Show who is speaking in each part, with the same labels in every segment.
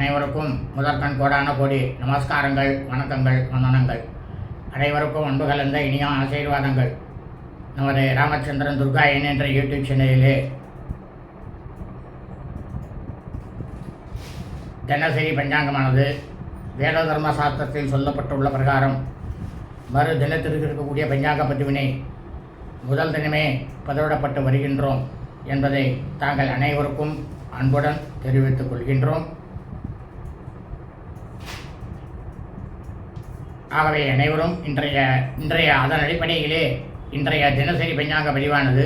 Speaker 1: அனைவருக்கும் முதற்கண் கோடான கோடி நமஸ்காரங்கள் வணக்கங்கள் வந்தனங்கள். அனைவருக்கும் அன்பு கலந்த இனிய ஆசீர்வாதங்கள். நமது ராமச்சந்திரன் துர்கா என் என்ற யூடியூப் சேனலிலே தினசரி பஞ்சாங்கமானது வேத தர்ம சாஸ்திரத்தில் சொல்லப்பட்டுள்ள பிரகாரம். மறு தினத்திற்கு இருக்கக்கூடிய பஞ்சாங்க பதிவினை முதல் தினமே பதிவிடப்பட்டு வருகின்றோம் என்பதை தாங்கள் அனைவருக்கும் அன்புடன் தெரிவித்துக் கொள்கின்றோம். ஆகவே அனைவரும் இன்றைய இன்றைய அதன் அடிப்படையிலே இன்றைய தினசரி பஞ்சாங்க பதிவானது.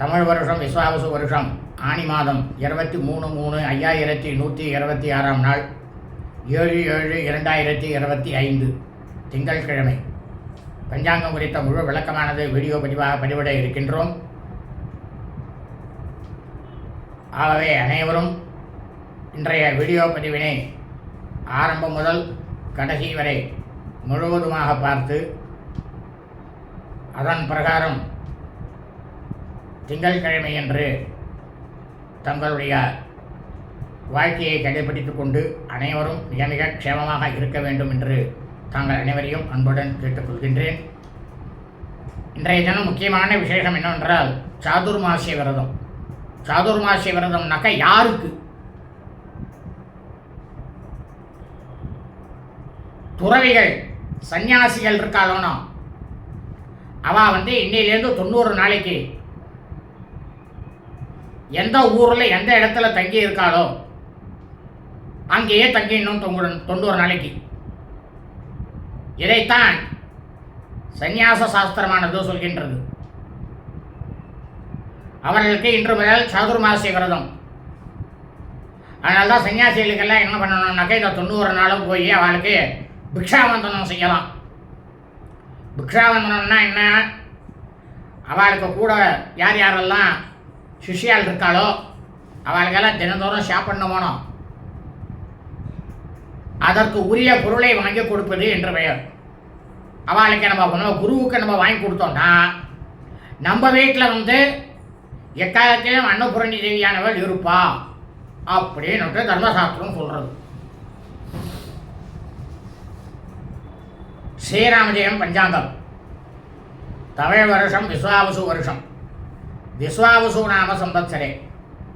Speaker 1: தமிழ் வருஷம் விஸ்வாவசு வருஷம் ஆனி மாதம் இருபத்தி மூணு மூணு ஐயாயிரத்தி நூற்றி இருபத்தி ஆறாம் நாள் ஏழு ஏழு இரண்டாயிரத்தி இருபத்தி ஐந்து திங்கட்கிழமை பஞ்சாங்கம் குறித்த முழு விளக்கமானது வீடியோ பதிவாக பதிவிட இருக்கின்றோம். ஆகவே அனைவரும் இன்றைய வீடியோ பதிவினை ஆரம்பம் முதல் கடைசி வரை முழுவதுமாக பார்த்து அதன் பிரகாரம் திங்கட்கிழமையன்று தங்களுடைய வாழ்க்கையை கடைபிடித்துக் கொண்டு அனைவரும் மிக மிக க்ஷேமமாக இருக்க வேண்டும் என்று தாங்கள் அனைவரையும் அன்புடன் கேட்டுக்கொள்கின்றேன். இன்றைய தினம் முக்கியமான விசேஷம் என்னவென்றால் சாதுர்மாசிய விரதம். சாதுர்மாசிய விரதம்னாக்கா யாருக்கு? துறவிகள் சன்னியாசிகள் இருக்காளோனோ அவள் வந்து இன்னிலேருந்து தொண்ணூறு நாளைக்கு எந்த ஊரில் எந்த இடத்துல தங்கி இருக்காளோ அங்கேயே தங்கிடணும் இன்னும் தொண்ணூறு நாளைக்கு. இதைத்தான் சந்நியாச சாஸ்திரமானது சொல்கின்றது. அவர்களுக்கு இன்று முதல் சதுர்மாசி விரதம். அதனால தான் சன்னியாசிகளுக்கெல்லாம் என்ன பண்ணணும்னாக்கா இந்த தொண்ணூறு நாளும் போய் அவளுக்கு பிக்ஷாவந்தனம் செய்யலாம். பிக்ஷாவந்தனம்னா என்ன? அவளுக்கு கூட யார் யாரெல்லாம் சிஷியால் இருக்காளோ அவளுக்கெல்லாம் தினந்தோறும் சாப்பிடணும் போனோம் அதற்கு உரிய பொருளை வாங்கி கொடுப்பது என்று பெயர். அவளுக்கு நம்ம உணவு குருவுக்கு நம்ம வாங்கி கொடுத்தோம்னா நம்ம வீட்டில் வந்து எக்காலத்திலும் அன்னபூரணி தேவியானவள் இருப்பா அப்படின்னுட்டு தர்மசாஸ்திரம் சொல்கிறது ஸ்ரீராமஜெயம் பஞ்சாங்கம். தமிழ் வருஷம் விஸ்வாவசு வருஷம். விஸ்வாவசு நாம சம்பத்சரே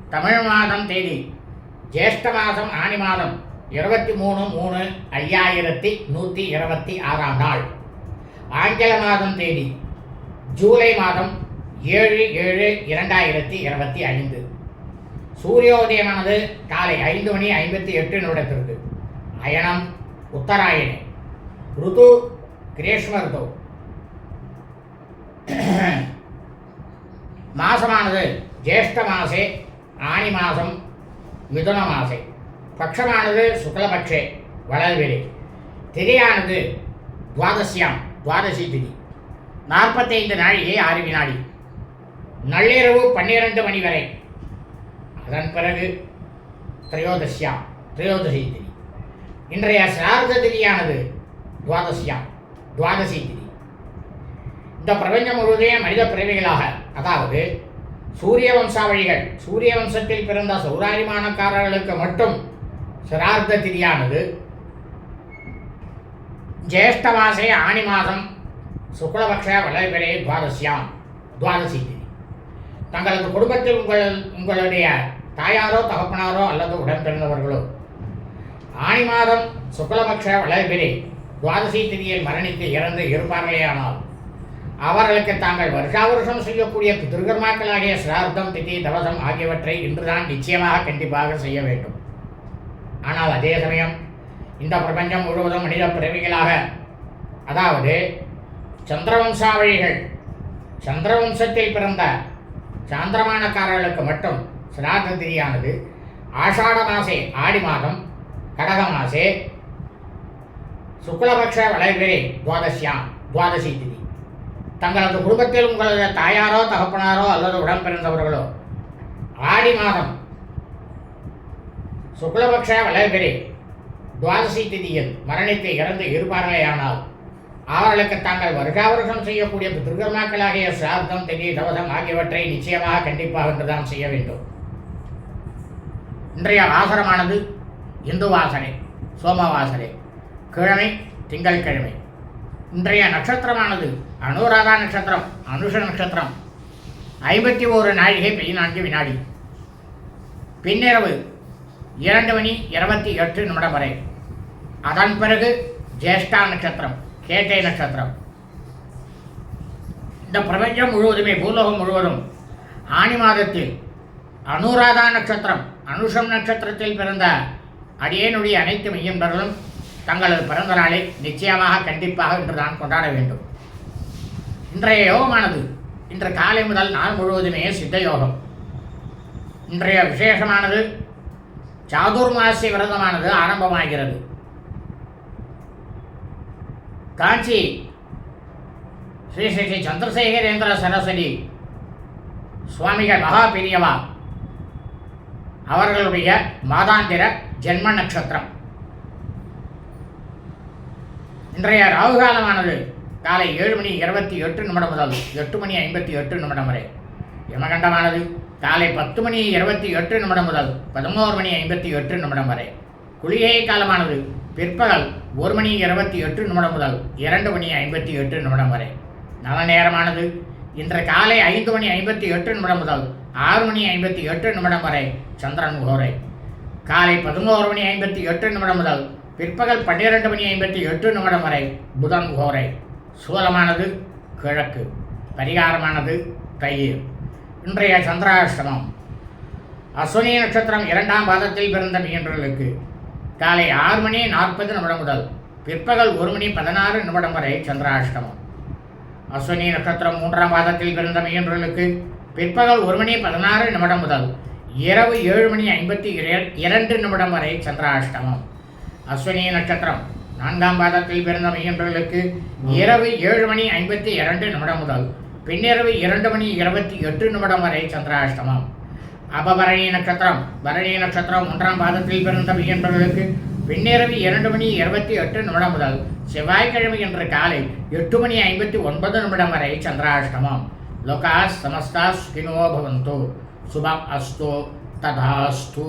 Speaker 1: தமிழ் மாதம் தேதி ஜேஷ்ட மாதம் ஆனி மாதம் இருபத்தி மூணு மூணு ஐயாயிரத்தி நூற்றி இருபத்தி ஆறாம் நாள். ஆங்கில மாதம் தேதி ஜூலை மாதம் ஏழு ஏழு இரண்டாயிரத்தி இருபத்தி ஐந்து. சூரியோதயமானது காலை ஐந்து மணி ஐம்பத்தி எட்டு நிமிடத்திற்கு. அயனம் உத்தராயணி. ருது கிரேஷ்ம ருது மாசமானது ஜேஷ்ட மாசே ஆனி மாதம் மிதுன மாசே பட்சமானது சுக்லபக்ஷே வளர்வெளி திரையானது துவாதசியாம் துவாதசி திதி। நாற்பத்தைந்து நாழிகை ஆறு வினாடி। நள்ளிரவு பன்னிரண்டு மணி வரை. அதன் பிறகு திரையோதசியாம் திரையோதசி திதி. இன்றைய சார்த திதியானது துவாதசியாம் துவாதசி திதி இந்த பிரபஞ்சம் முழுவதே மனித பிறவிகளாக அதாவது சூரிய வம்சாவழிகள் சூரிய வம்சத்தில் பிறந்த சௌராரிமானக்காரர்களுக்கு மட்டும் சிரார்த்த திதியானது. ஜேஷ்ட மாசே ஆணி மாதம் சுக்லபக்ஷ வளர்பிறை துவாதசியாம் துவாதசி திதி தங்களது குடும்பத்தில் உங்கள் உங்களுடைய தாயாரோ தகப்பனாரோ அல்லது உடன் பிறந்தவர்களோ ஆணி மாதம் சுக்லபக்ஷ வளர்பிறை துவாதசி திதியில் மரணித்து இறந்து இருப்பார்களேயானால் அவர்களுக்கு தாங்கள் வருஷா வருஷம் செய்யக்கூடிய பிதிருகர்மாக்களாகிய சிரார்த்தம் திதி தவசம் ஆகியவற்றை இன்றுதான் நிச்சயமாக கண்டிப்பாக செய்ய வேண்டும். ஆனால் அதே சமயம் இந்த பிரபஞ்சம் முழுவதும் மனித பிறவிகளாக அதாவது சந்திரவம்சாவழிகள் சந்திரவம்சத்தில் பிறந்த சாந்திரமானக்காரர்களுக்கு மட்டும் சிரார்த்த திதியானது ஆஷாட மாசே ஆடி மாதம் கடக மாசே சுக்லபக்ஷ வளைபிரே துவாதசியாம் துவாதசி திதி. தங்களது குடும்பத்தில் உங்களது தாயாரோ தகப்பனாரோ அல்லது உடன்பிறந்தவர்களோ ஆடி மாதம் சுக்லபக்ஷ வளைபிரே துவாதசி திதியில் மரணித்து இறந்து இருப்பார்களேயானால் அவர்களுக்கு தாங்கள் வருஷாவருஷம் செய்யக்கூடிய துர்கர்மாக்களாகிய சிரார்த்தம் திதி தவசம் ஆகியவற்றை நிச்சயமாக கண்டிப்பாக என்றுதான் செய்ய வேண்டும். இன்றைய வாசனமானது இந்து வாசனை சோமவாசனை கிழமை திங்கட்கிழமை. இன்றைய நட்சத்திரமானது அனுராதா நட்சத்திரம் அனுஷ நட்சத்திரம். ஐம்பத்தி ஓரு நாழிகை பதினான்கு வினாடி. பின்னிரவு இரண்டு மணி இருபத்தி எட்டு நிமிடம் வரை. அதன் பிறகு ஜேஷ்டா நட்சத்திரம் கேட்டை நட்சத்திரம். இந்த பிரபஞ்சம் முழுவதுமே பூலோகம் முழுவதும் ஆனி மாதத்தில் அனுராதா நட்சத்திரம் அனுஷம் நட்சத்திரத்தில் பிறந்த அடியேனுடைய அனைத்து மெய்யன்பர்களும் தங்களது பிறந்த நாளை நிச்சயமாக கண்டிப்பாக இன்று தான் கொண்டாட வேண்டும். இன்றைய யோகமானது இன்று காலை முதல் நாள் முழுவதுமே சித்த யோகம். இன்றைய விசேஷமானது சாதுர்மாசி விரதமானது ஆரம்பமாகிறது. காஞ்சி ஸ்ரீ ஸ்ரீ ஸ்ரீ சந்திரசேகரேந்திர சரஸ்வதி சுவாமிகள் மகா பெரியவா. அவர்களுடைய மாதாந்திர ஜென்ம நட்சத்திரம். இன்றைய ராகு காலமானது காலை ஏழு மணி இருபத்தி எட்டு நிமிடம் முதல் எட்டு மணி ஐம்பத்தி எட்டு நிமிடம் வரை. யமகண்டமானது காலை பத்து மணி இருபத்தி எட்டு நிமிடம் முதல் பதினோரு மணி ஐம்பத்தி எட்டு நிமிடம் வரை. குளிகை காலமானது பிற்பகல் ஒரு மணி இருபத்தி எட்டு நிமிடம் முதல் இரண்டு மணி ஐம்பத்தி எட்டு நிமிடம் வரை. நல்ல நேரமானது இன்று காலை ஐந்து மணி ஐம்பத்தி எட்டு நிமிடம் முதல் ஆறு மணி ஐம்பத்தி எட்டு நிமிடம் வரை சந்திரன் கோரை. காலை பதினோரு மணி ஐம்பத்தி எட்டு நிமிடம் முதல் பிற்பகல் பன்னிரெண்டு மணி ஐம்பத்தி எட்டு நிமிடம் வரை புதன் கோரை. சூலமானது கிழக்கு பரிகாரமானது தயிர். இன்றைய சந்திராஷ்டமம். அஸ்வினி நட்சத்திரம் இரண்டாம் பாதத்தில் பிறந்த மீனர்களுக்கு காலை ஆறு மணி நாற்பது நிமிடம் முதல் பிற்பகல் ஒரு மணி பதினாறு நிமிடம் வரை சந்திராஷ்டமம். அஸ்வினி நட்சத்திரம் மூன்றாம் பாதத்தில் பிறந்த மீனர்களுக்கு பிற்பகல் ஒரு மணி பதினாறு நிமிடம் முதல் இரவு ஏழு மணி ஐம்பத்தி இர- இரண்டு நிமிடம் வரை சந்திராஷ்டமம். அஸ்வினி நட்சத்திரம். நான்காம் பாதத்தில் பிறந்த மையன்றர்களுக்கு இரவு ஏழு மணி ஐம்பத்தி இரண்டு நிமிடம் முதல் பின்னிரவு இரண்டு மணி இருபத்தி எட்டு நிமிடம் வரை சந்திராஷ்டமம். அபபரணி நட்சத்திரம். பரணி நட்சத்திரம் ஒன்றாம் பாதத்தில் பிறந்த மையன்றர்களுக்கு பின்னிரவு இரண்டு மணி இருபத்தி எட்டு நிமிடம் முதல் செவ்வாய்க்கிழமை என்ற காலை எட்டு மணி ஐம்பத்தி ஒன்பது நிமிடம் வரை சந்திராஷ்டமம். லோகா சமஸ்தா சுகினோ பவந்தோ. சுபம் அஸ்தோ ததாஸ்தோ.